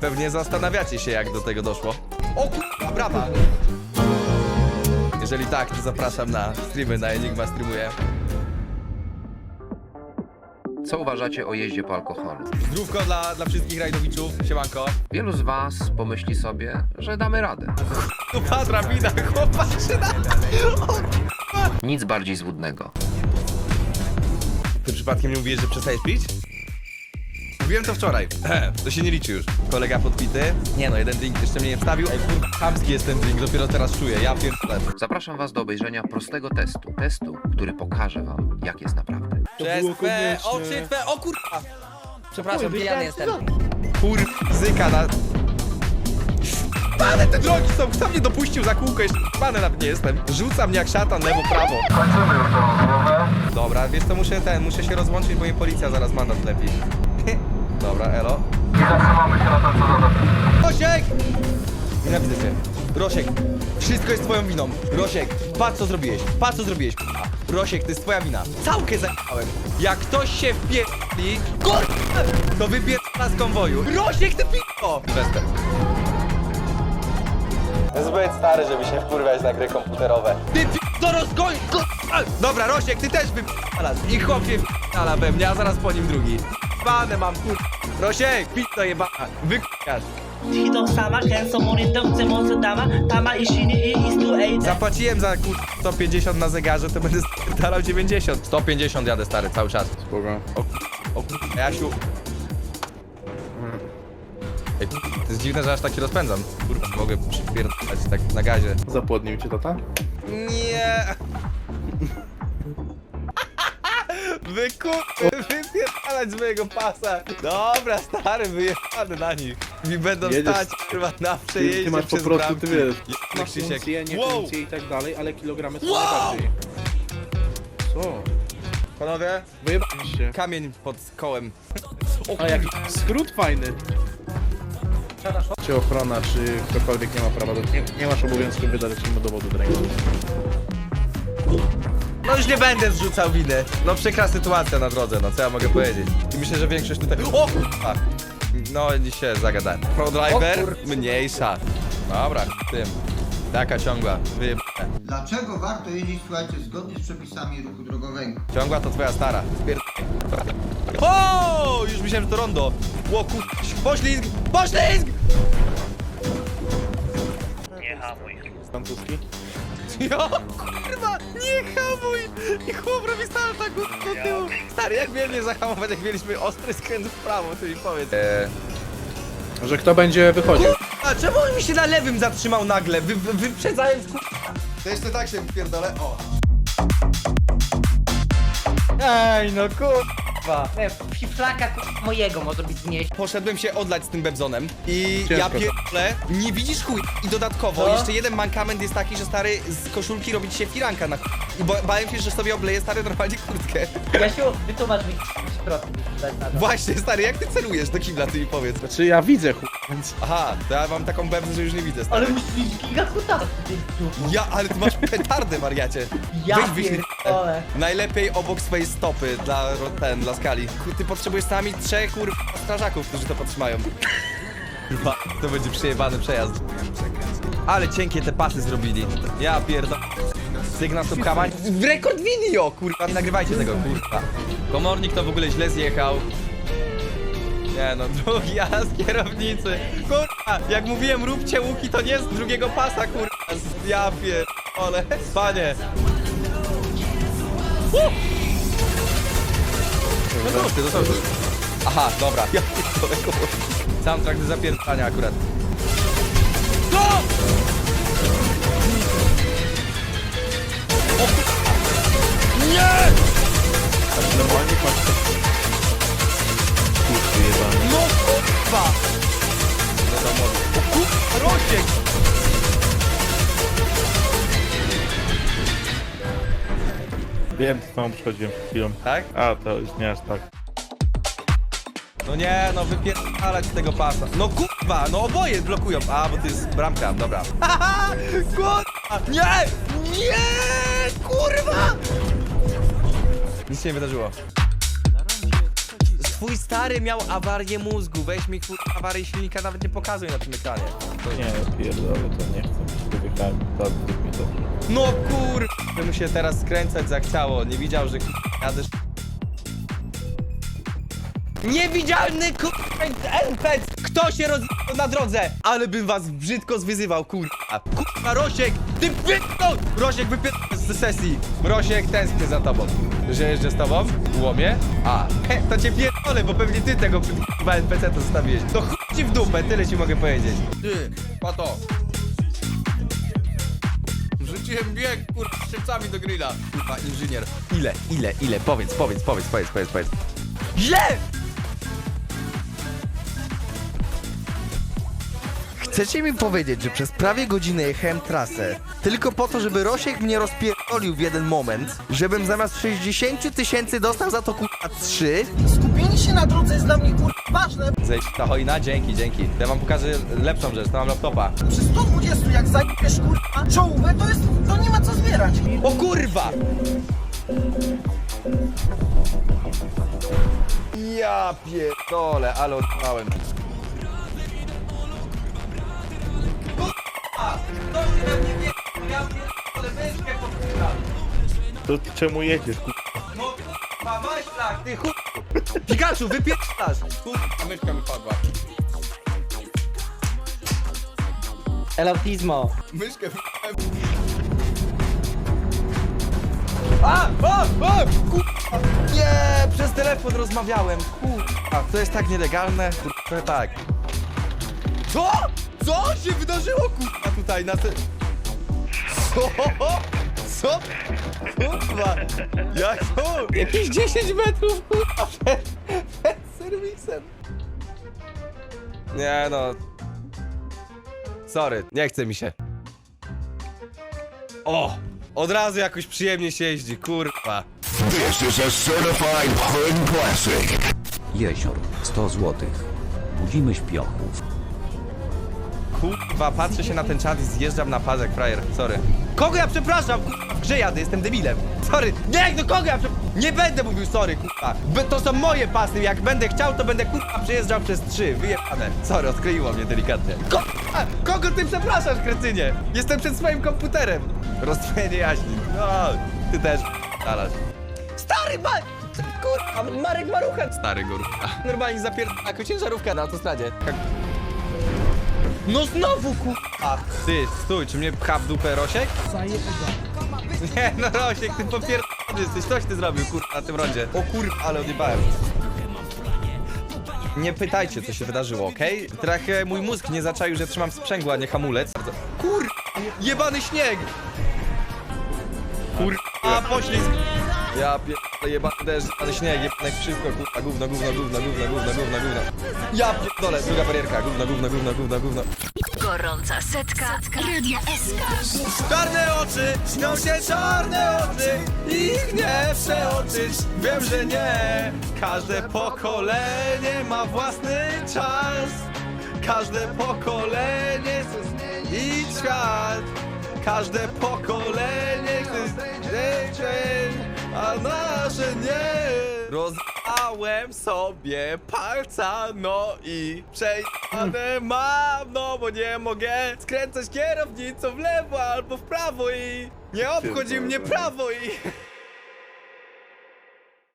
Pewnie zastanawiacie się, jak do tego doszło. O kurwa, brawa! Jeżeli tak, to zapraszam na streamy, na Enigma streamuję. Co uważacie o jeździe po alkoholu? Zdrówko dla, dla wszystkich rajdowiczów, siemanko. Wielu z Was pomyśli sobie, że damy radę. Tu padra bida, chłopaczy na... Nic bardziej złudnego. Ty przypadkiem nie mówiłeś, że przestajesz pić? Mówiłem to wczoraj. To się nie liczy już. Kolega podpity? Nie no, jeden drink jeszcze mnie nie wstawił. Ej, kur... chamski jest ten drink, dopiero teraz czuję. Ja pierdolę. Zapraszam Was do obejrzenia prostego testu. Testu, który pokaże Wam, jak jest naprawdę. Przez było twe oczy, twe... O kurwa! Przepraszam, pijany jestem. Kur... zyka na... Pane te drogi są! Kto mnie dopuścił za kółko? Jeszcze pany nawet nie jestem. Rzuca mnie jak szatan lewo, prawo. Dobra, wiesz co, muszę ten, muszę się rozłączyć, bo mnie policja zaraz mandat lepi. Dobra, elo. Rosiek! Nienawidzę cię. Rosiek, wszystko jest twoją winą. Rosiek, patrz co zrobiłeś, patrz co zrobiłeś. k***a. Rosiek, to jest twoja wina. Całkę zajechałem. Jak ktoś się wpierdli, kurwa, to wypierdla z konwoju. Rosiek, ty p***o! Wesper. Zbyt stary, żeby się wkurwiać na gry komputerowe. Ty p***o rozgoń! kurwa! Dobra, Rosiek, ty też wypierdalasz. I chłop się we mnie, a zaraz po nim drugi. Pane mam. Prosiek, pizza jebana, wykasz. Hitom sama, chęcą monitem, chce mocy dama, tama i sini i istu ejde. Zapłaciłem za kur... 150 na zegarze, to będę starał 90. 150 jadę stary, cały czas. Spoko. O, o kur... Jasiu. Ej, to jest dziwne, że aż tak się rozpędzam. Kurwa, mogę przypierdać tak na gazie. Zapłodnił cię tata? Nie. Wykup... Wypierdolę wypierdalać z mojego pasa. Dobra, stary, wyjechany na nich. Mi będą Jedziesz- stać kurwa na przejeździe ty masz po przez prostu, bramki. ty wiesz, Jebany masz Krzysiek. nie Wow! funkcje i tak dalej, ale kilogramy są Wow! najbardziej. Co? Panowie, Wyjebałeś się. kamień pod kołem. O A jaki skrót fajny. Czy ochrona, czy ktokolwiek nie ma prawa do... Nie, nie masz obowiązku wydać mu dowodu do ręki. No już nie będę zrzucał winy. No przykra sytuacja na drodze, no co ja mogę powiedzieć. I myślę, że większość tutaj... O kurwa! No dzisiaj zagadałem. ProDriver mniejsza. Dobra, tym. Taka ciągła. Wy... Dlaczego warto jeździć, słuchajcie, zgodnie z przepisami ruchu drogowego? Ciągła to twoja stara. Spier... O! Już myślałem, że to rondo. Ło kur... Poślizg! Poślizg! Francuski? Jo, kurwa, nie hamuj! I chłop robi salta kurwa do tyłu. Stary, jak miałem nie zahamować, jak mieliśmy ostry skręt w prawo, ty mi powiedz. Eee... Że kto będzie wychodził? A czemu on mi się na lewym zatrzymał nagle, wy, wy, wyprzedzając ku... To jeszcze tak się pierdolę, o. Ej, no kurwa. Flaka mojego może być znieść. Poszedłem się odlać z tym bebzonem i ja Ciężko. pierdolę, nie widzisz chuj. I dodatkowo Co? jeszcze jeden mankament jest taki, że stary z koszulki robi ci się firanka na chuj. I bo, bałem się, że sobie obleję stary normalnie kurtkę. Jasiu, wytłumacz mi środki. dać na to. Właśnie, stary, jak ty celujesz do kibla, ty mi powiedz. Znaczy ja widzę chuj, więc... Aha, to ja mam taką bebzę, że już nie widzę, stary. Ale musisz mieć giga kuta. Ja, ale ty masz petardę, wariacie. Ja Weź wyślij- pierdolę. Najlepiej obok swojej stopy dla, ten, dla skali. Ku- Ty potrzebujesz sami trzech kur... strażaków, którzy to podtrzymają. Kurwa, to będzie przejebany przejazd. Ale cienkie te pasy zrobili. Ja pierdolę. Sygnał subhamań. W rekord video, kurwa. Nie nagrywajcie tego, kurwa. Komornik to w ogóle źle zjechał. Nie no, drugi jazd kierownicy. Kurwa, jak mówiłem, róbcie łuki, to nie z drugiego pasa, kurwa. Ja pierdolę. Panie. No to ty, to Aha, dobra. Ja pierdolę, kurwa. Soundtrack do zapierdania akurat. Go! O kurwa. Nie! Normalnie. Kurwa! O Rosiek! Wiem, co tam przychodziłem przed chwilą. Tak? A, to już nie aż tak. No nie, no wypierdalać z tego pasa. No kurwa, no oboje blokują. A, bo to jest bramka, dobra. Haha, kurwa! Nie! Nie! Kurwa! Nic się nie wydarzyło. Twój stary miał awarię mózgu, weź mi kur... awarię silnika, nawet nie pokazuj na tym ekranie. To... Nie, pierdolę, to nie chcę być człowiekami. To zrób mi dobrze. No kur... By mu się teraz skręcać zachciało, nie widział, że kur... jadę... Niewidzialny kur... NPC! Kto się roz... na drodze? Ale bym was brzydko zwyzywał, kur... Kurwa, Rosiek! Ty wypnął! Rosiek wypier... z sesji. Rosiek tęsknię za tobą. Że jeżdżę z tobą? W łomie? A, he, to cię pierdolę, bo pewnie ty tego kurwa NPC to zostawiłeś. To chuj ci w dupę, tyle ci mogę powiedzieć. Ty, pato. Wrzuciłem bieg, kurwa, szybcami do grilla. Kurwa, inżynier. Ile, ile, ile? Powiedz, powiedz, powiedz, powiedz, powiedz, powiedz. Źle! Chcecie mi powiedzieć, że przez prawie godzinę jechałem trasę tylko po to, żeby Rosiek mnie rozpierdolił w jeden moment, żebym zamiast 60 tysięcy dostał za to kurwa 3? Się na drodze jest dla mnie kurwa ważne. Zejdź ta hojna, dzięki, dzięki. Ja wam pokażę lepszą rzecz, to mam laptopa. Przy 120 jak zajebiesz kurwa czołówę, to jest, to nie ma co zbierać. O kurwa! Ja pierdolę, ale odpałem. To czemu jedziesz, ku... Kurwa, maślak, ty chuj! Pikachu, wypierdalasz! Kurwa, myszka mi padła. Elautismo. Myszkę A! A! A! Kurwa! Nie! Przez telefon rozmawiałem. Kurwa, to jest tak nielegalne. Kurwa, tak. Co? Co się wydarzyło, kurwa, tutaj na te... Co? Co? Kurwa! Jak to? Jakieś 10 metrów, kurwa, przed, przed serwisem. Nie no. Sorry, nie chce mi się. O! Od razu jakoś przyjemnie się jeździ, kurwa. This is a certified hood classic. Jezior 100 złotych. Budzimy śpiochów. Kurwa, patrzę się na ten czat i zjeżdżam na pazek, frajer. Sorry. Kogo ja przepraszam? Kurwa, w grze jadę, jestem debilem. Sorry. Nie, do kogo ja przepraszam? Nie będę mówił sorry, kurwa. By- To są moje pasy. Jak będę chciał, to będę kurwa przejeżdżał przez trzy. Wyjebane. Sorry, odkleiło mnie delikatnie. Kurwa, kogo ty przepraszasz, kretynie? Jestem przed swoim komputerem. Rozdwojenie jaźni. No, ty też dalasz. Stary ma... Kurwa, Marek Marucha. Stary gorówka. Normalnie zapierdala jako ciężarówka na autostradzie. No znowu kurwa! Ty, stój, czy mnie pcha w dupę Rosiek? Nie, no Rosiek, ty popierdolony jesteś, coś ty zrobił kurwa na tym rondzie. O kurwa, ale odjebałem. Nie pytajcie, co się wydarzyło, okej? Trochę mój mózg nie zaczaił, że trzymam sprzęgło, a nie hamulec. Kurwa, jebany śnieg! Kurwa, poślizg! Ja pierdolę, jebany deszcz, jebany śnieg, jebane wszystko, kurwa, gówno, gówno, gówno, gówno, gówno, gówno, gówno. Ja pierdolę, druga barierka, gówno, gówno, gówno, gówno, gówno. Gorąca setka. Radia SK. Czarne oczy, śnią się czarne oczy Ich nie przeoczysz, wiem, że nie. Każde pokolenie ma własny czas. Każde pokolenie chce zmienić świat. Każde pokolenie chce zmienić a nasze nie sobie palca, no i przejane mam, no bo nie mogę skręcać kierownicą w lewo albo w prawo i nie obchodzi mnie prawo i